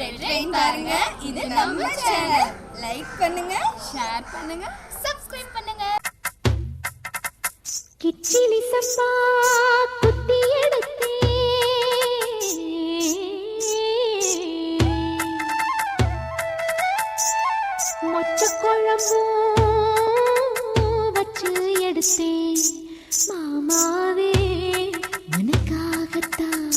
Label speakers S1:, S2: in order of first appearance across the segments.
S1: Red பாருங்க. இது நம்ம சேனல் லைக் பண்ணுங்க.
S2: ஷேர் பண்ணுங்க. சப்ஸ்கிரைப் பண்ணுங்க.
S3: கிச்சிலி சம்பா குத்தி எடுத்தே. மொச்ச குழம்பும் வச்சு எடுத்தேன் மாமாவே உனக்காகத்தான்.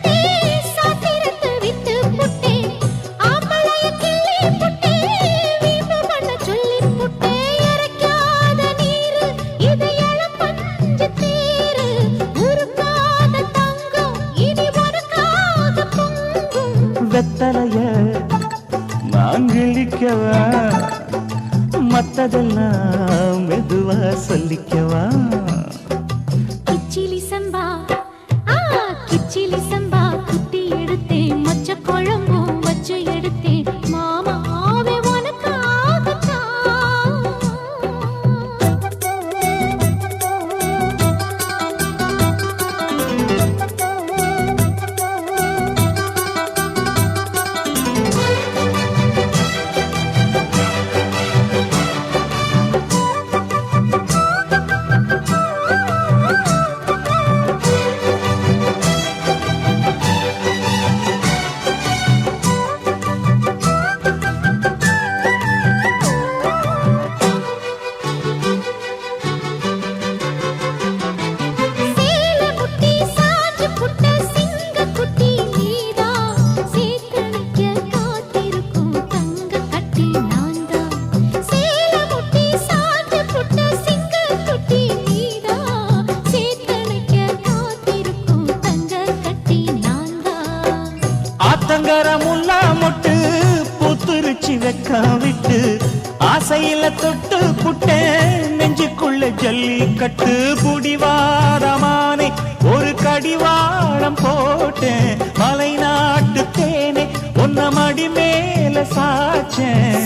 S3: ಸಲ್ಲಿಕ್ಯವ ಮತ್ತದೆಲ್ಲ ಮೆದುವ
S4: ಸಲ್ಲಿಕ್ಯವ ಕಿಚ್ಚಿಲಿ ಸಂಬಾ ಆ ಕಿಚ್ಚಿಲಿ ಸಂಬಾ ஆசையில தொட்டு புட்ட நெஞ்சுக்குள்ள ஜல்லிக்கட்டு புடிவாரமானே ஒரு கடிவாளம் போட்டேன். மலை நாட்டு தேனே உன்ன மடி மேல சாச்சேன்